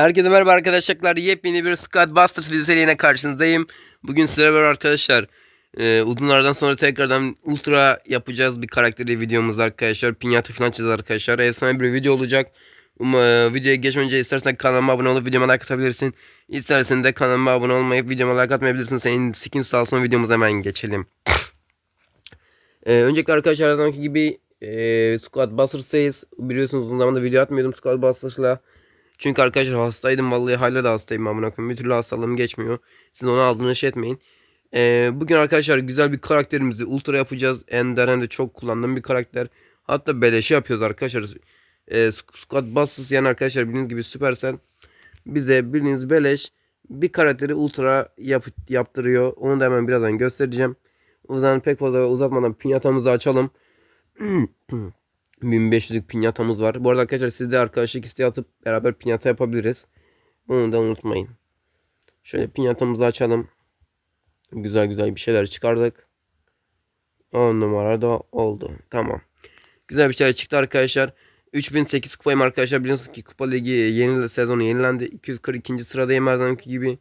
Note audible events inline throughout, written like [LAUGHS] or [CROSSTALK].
Herkese merhaba arkadaşlar. Yepyeni bir Squad Busters videosuyla karşınızdayım. Bugün sıra var arkadaşlar. Ee, uzun sonra tekrardan ultra yapacağız bir karakteri videomuzda arkadaşlar. Pinyata falan çizeceğiz arkadaşlar. Efsane bir video olacak. Um, e, videoya geçmeden önce istersen kanalıma abone olup videoma like atabilirsin. İstersen de kanalıma abone olmayıp videoma like atmayabilirsin. Senin skin sağ olsun videomuza hemen geçelim. Ee, öncelikle arkadaşlar her zamanki gibi e, Squad Busters'tayız. Biliyorsunuz uzun zamandır video atmıyordum Squad Busters'la. Çünkü arkadaşlar hastaydım vallahi hala da hastayım amına koyayım. Bir türlü hastalığım geçmiyor. Siz onu aldığını şey etmeyin. Ee, bugün arkadaşlar güzel bir karakterimizi ultra yapacağız. Ender hem de çok kullandığım bir karakter. Hatta beleşi yapıyoruz arkadaşlar. Ee, Squad Busters yani arkadaşlar bildiğiniz gibi Supercell bize bildiğiniz beleş bir karakteri ultra yap yaptırıyor. Onu da hemen birazdan göstereceğim. O zaman pek fazla uzatmadan pinyatamızı açalım. [CLEARS THROAT] 1500'lük pinyatamız var. Bu arada arkadaşlar siz de arkadaşlık isteği atıp beraber pinyata yapabiliriz. Onu da unutmayın. Şöyle pinyatamızı açalım. Güzel güzel bir şeyler çıkardık. 10 numara da oldu. Tamam. Güzel bir şeyler çıktı arkadaşlar. 3008 kupayım arkadaşlar. Biliyorsunuz ki kupa ligi yeni sezonu yenilendi. 242. sıradayım her zamanki gibi.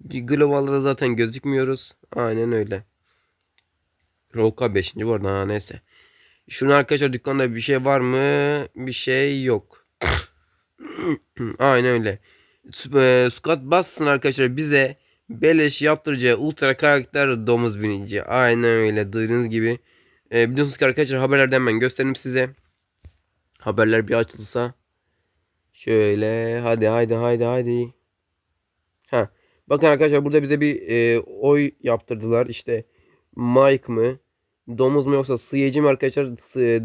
Global'da da zaten gözükmüyoruz. Aynen öyle. Roka 5. bu arada ha, neyse. Şunu arkadaşlar dükkanda bir şey var mı? Bir şey yok. [CLEARS THROAT] Aynen öyle. Scott bassın arkadaşlar bize beleş yaptıracağı ultra karakter domuz binici. Aynen öyle duyduğunuz gibi. Ee, biliyorsunuz ki arkadaşlar haberlerden hemen göstereyim size. Haberler bir açılsa. Şöyle hadi hadi hadi hadi. Ha. Bakın arkadaşlar burada bize bir e, oy yaptırdılar. İşte Mike mı? Domuz mu yoksa sıyıcı mı arkadaşlar?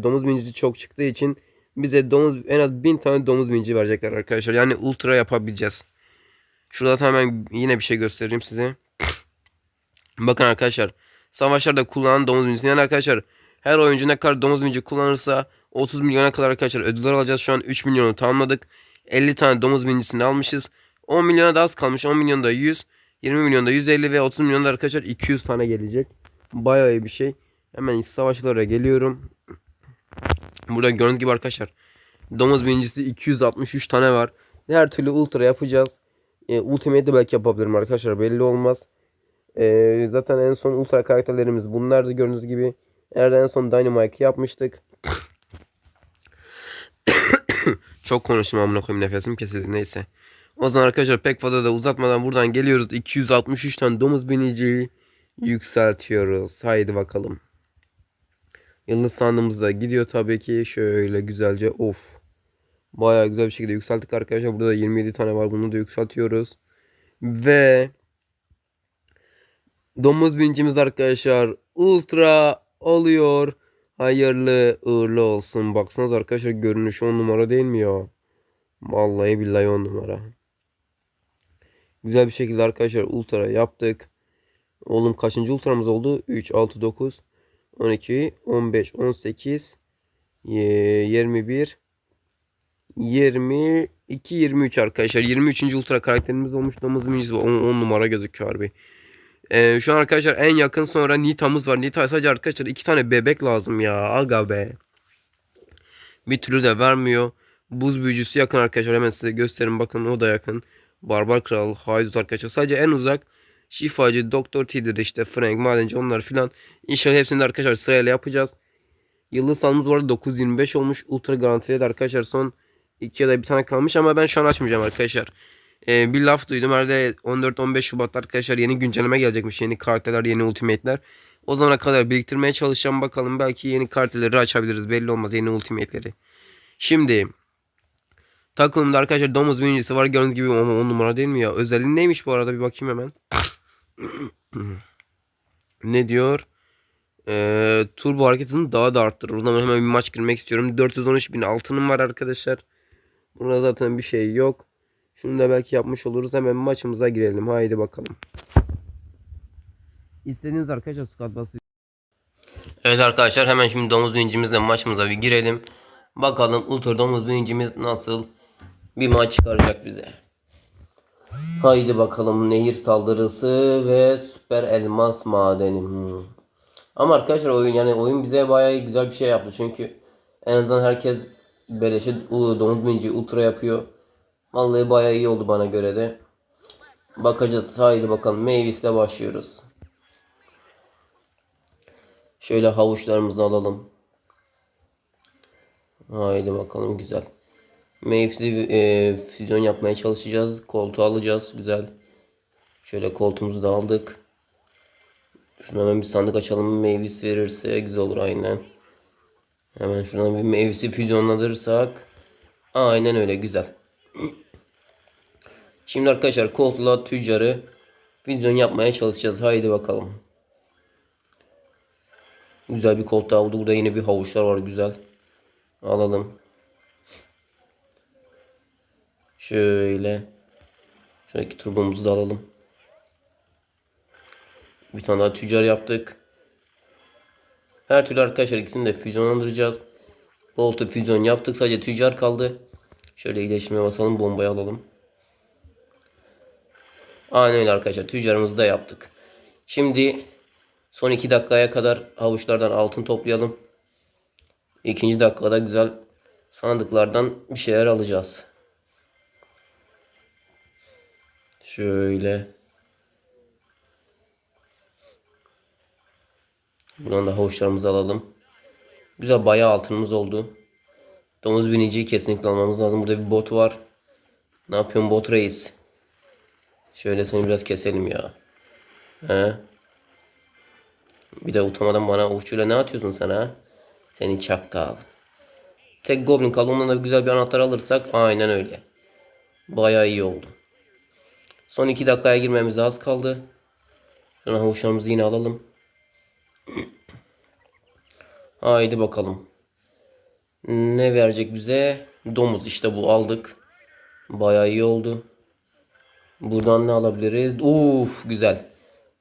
Domuz binicisi çok çıktığı için bize domuz en az bin tane domuz binici verecekler arkadaşlar. Yani ultra yapabileceğiz. Şurada hemen yine bir şey göstereyim size. Bakın arkadaşlar. Savaşlarda kullanılan domuz binicisi. Yani arkadaşlar her oyuncu ne kadar domuz binici kullanırsa 30 milyona kadar arkadaşlar ödüller alacağız. Şu an 3 milyonu tamamladık. 50 tane domuz binicisini almışız. 10 milyona da az kalmış. 10 milyonda 100. 20 milyonda 150 ve 30 milyonda arkadaşlar 200 tane gelecek. Bayağı iyi bir şey. Hemen savaşlara geliyorum. Burada gördüğünüz gibi arkadaşlar. Domuz birincisi 263 tane var. Her türlü ultra yapacağız. E, Ultimate de belki yapabilirim arkadaşlar. Belli olmaz. E, zaten en son ultra karakterlerimiz bunlardı gördüğünüz gibi. Nerede en son Dynamite yapmıştık. [COUGHS] Çok konuştum amına koyayım nefesim kesildi neyse. O zaman arkadaşlar pek fazla da uzatmadan buradan geliyoruz. 263 tane domuz biniciyi yükseltiyoruz. Haydi bakalım. Yıldız sandığımız da gidiyor tabii ki. Şöyle güzelce of. Bayağı güzel bir şekilde yükselttik arkadaşlar. Burada da 27 tane var. Bunu da yükseltiyoruz. Ve domuz binicimiz arkadaşlar ultra oluyor. Hayırlı uğurlu olsun. Baksanız arkadaşlar görünüş 10 numara değil mi ya? Vallahi billahi 10 numara. Güzel bir şekilde arkadaşlar ultra yaptık. Oğlum kaçıncı ultramız oldu? 3, 6, 9, 12, 15, 18, 21, 22, 23 arkadaşlar. 23. ultra karakterimiz olmuş. Minicisi 10, 10 numara gözüküyor harbi. Ee, şu an arkadaşlar en yakın sonra Nita'mız var. Nita sadece arkadaşlar iki tane bebek lazım ya. Aga be. Bir türlü de vermiyor. Buz büyücüsü yakın arkadaşlar. Hemen size göstereyim. Bakın o da yakın. Barbar Kral, Haydut arkadaşlar. Sadece en uzak şifacı, Doktor T'dir işte Frank, Madenci onlar filan. İnşallah hepsini de arkadaşlar sırayla yapacağız. Yıldız sanımız bu arada 925 olmuş. Ultra garantili de arkadaşlar son 2 ya da bir tane kalmış ama ben şu an açmayacağım arkadaşlar. Ee, bir laf duydum herhalde 14-15 Şubat'ta arkadaşlar yeni güncelleme gelecekmiş. Yeni karakterler, yeni ultimate'ler. O zamana kadar biriktirmeye çalışacağım bakalım. Belki yeni karakterleri açabiliriz. Belli olmaz yeni ultimate'leri. Şimdi takımda arkadaşlar domuz birincisi var. Gördüğünüz gibi ama 10 numara değil mi ya? Özelliği neymiş bu arada bir bakayım hemen. [CLEARS THROAT] ne diyor? Ee, turbo hareketini daha da arttırır. O zaman hemen bir maç girmek istiyorum. 413 bin altınım var arkadaşlar. Burada zaten bir şey yok. Şunu da belki yapmış oluruz. Hemen maçımıza girelim. Haydi bakalım. İstediğiniz arkadaşlar squad bası. Evet arkadaşlar hemen şimdi domuz birincimizle maçımıza bir girelim. Bakalım ultra domuz birincimiz nasıl bir maç çıkaracak bize. Haydi bakalım nehir saldırısı ve süper elmas madeni. Hmm. Ama arkadaşlar oyun yani oyun bize bayağı güzel bir şey yaptı çünkü en azından herkes beleşe domuz binici ultra yapıyor. Vallahi bayağı iyi oldu bana göre de. Bakacağız. Haydi bakalım. Mavis'le başlıyoruz. Şöyle havuçlarımızı alalım. Haydi bakalım güzel. Maves'i e, füzyon yapmaya çalışacağız. Koltuğu alacağız. Güzel. Şöyle koltuğumuzu da aldık. Şuna hemen bir sandık açalım. Mavis verirse güzel olur aynen. Hemen şuradan bir Mavis'i füzyonladırsak. Aynen öyle güzel. [CLEARS THROAT] Şimdi arkadaşlar koltuğla tüccarı füzyon yapmaya çalışacağız. Haydi bakalım. Güzel bir koltuğu aldı. Burada yine bir havuçlar var güzel. Alalım. Şöyle. Şuradaki turbomuzu da alalım. Bir tane daha tüccar yaptık. Her türlü arkadaşlar ikisini de füzyonlandıracağız. Koltuğu füzyon yaptık. Sadece tüccar kaldı. Şöyle iletişime basalım. Bombayı alalım. Aynen öyle arkadaşlar. Tüccarımızı da yaptık. Şimdi son 2 dakikaya kadar havuçlardan altın toplayalım. İkinci dakikada güzel sandıklardan bir şeyler alacağız. Şöyle. Buradan da havuçlarımızı alalım. Güzel bayağı altınımız oldu. Domuz biniciyi kesinlikle almamız lazım. Burada bir bot var. Ne yapıyorsun bot reis? Şöyle seni biraz keselim ya. He? Bir de utanmadan bana uçuyla ne atıyorsun sen ha? Seni çakal. Tek goblin kaldı. Ondan da güzel bir anahtar alırsak aynen öyle. Bayağı iyi oldu. Son iki dakikaya girmemiz az kaldı. Sonra havuçlarımızı yine alalım. [CLEARS THROAT] Haydi bakalım. Ne verecek bize? Domuz işte bu aldık. Bayağı iyi oldu. Buradan ne alabiliriz? Uf güzel.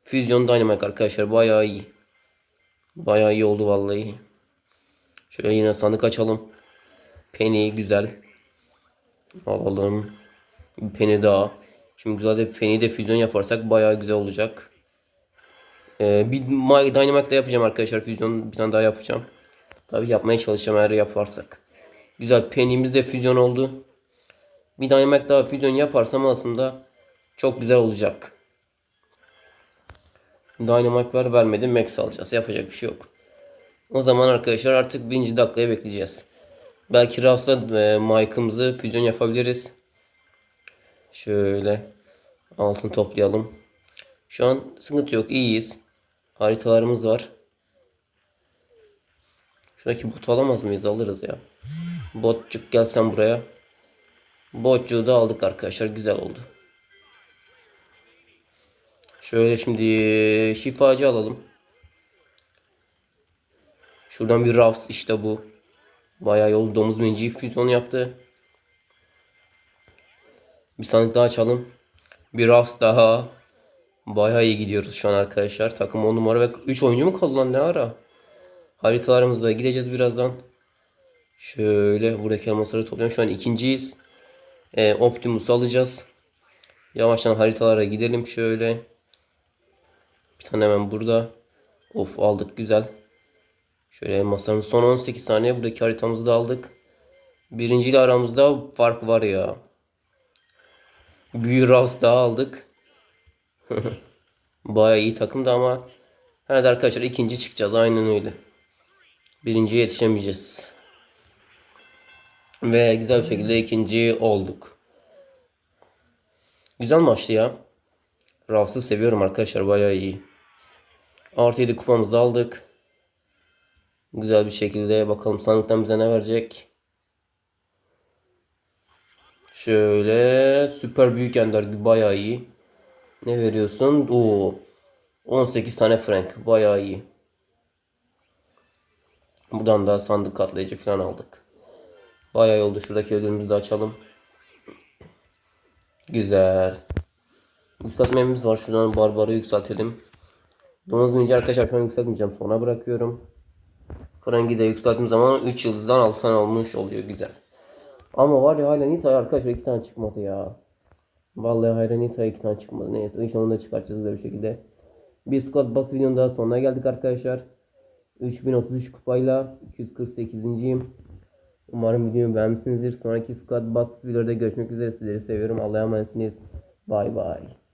Füzyon Dynamic arkadaşlar bayağı iyi. Bayağı iyi oldu vallahi. Şöyle yine sandık açalım. Penny güzel. Alalım. Penny daha. Şimdi de penny de füzyon yaparsak bayağı güzel olacak. Ee, bir My Dynamite yapacağım arkadaşlar. Füzyon bir tane daha yapacağım. Tabi yapmaya çalışacağım eğer yaparsak. Güzel penny'miz de füzyon oldu. Bir Dynamite daha füzyon yaparsam aslında çok güzel olacak. Dynamite ver vermedi max alacağız. Yapacak bir şey yok. O zaman arkadaşlar artık birinci dakikaya bekleyeceğiz. Belki Rafs'la e, Mike'ımızı füzyon yapabiliriz. Şöyle altın toplayalım. Şu an sıkıntı yok. iyiyiz. Haritalarımız var. Şuradaki botu alamaz mıyız? Alırız ya. Botçuk gel sen buraya. Botçuğu da aldık arkadaşlar. Güzel oldu. Şöyle şimdi şifacı alalım. Şuradan bir Rafs işte bu. Bayağı yol domuz menciği füzyonu yaptı. Bir sandık daha açalım. Bir Rafs daha. Bayağı iyi gidiyoruz şu an arkadaşlar. Takım 10 numara ve 3 oyuncu mu kaldı lan ne ara? Haritalarımızda gideceğiz birazdan. Şöyle buradaki elmasları topluyorum. Şu an ikinciyiz. Ee, Optimus'u alacağız. Yavaştan haritalara gidelim şöyle. Bir tane hemen burada. Of aldık güzel. Şöyle elmaslarımız son 18 saniye buradaki haritamızı da aldık. Birinciyle aramızda fark var ya. Büyü Ravs daha aldık. [LAUGHS] Baya iyi takımdı ama herhalde arkadaşlar ikinci çıkacağız aynen öyle. Birinciye yetişemeyeceğiz. Ve güzel bir şekilde ikinci olduk. Güzel maçtı ya. Ravs'ı seviyorum arkadaşlar baya iyi. Artı 7 kupamızı aldık. Güzel bir şekilde bakalım sandıktan bize ne verecek. Şöyle süper büyük ender bayağı iyi. Ne veriyorsun? Oo. 18 tane frank. Bayağı iyi. Buradan da sandık katlayıcı falan aldık. Bayağı iyi oldu. Şuradaki ödülümüzü de açalım. Güzel. Yükseltmemiz var. Şuradan barbarı yükseltelim. Domuz binince arkadaşlar şu an yükseltmeyeceğim. Sona bırakıyorum. Frank'i de yükselttiğim zaman 3 yıldızdan 6 tane olmuş oluyor. Güzel. Ama var ya hala Nita arkadaşlar 2 tane çıkmadı ya. Vallahi hayran Nita 2 tane çıkmadı. Neyse inşallah onu da çıkartacağız da bir şekilde. Bir squad bas videonun daha sonuna geldik arkadaşlar. 3033 kupayla 248.yim. Umarım videomu beğenmişsinizdir. Sonraki Squad Bots videoda görüşmek üzere. Sizleri seviyorum. Allah'a emanetsiniz. Bay bay.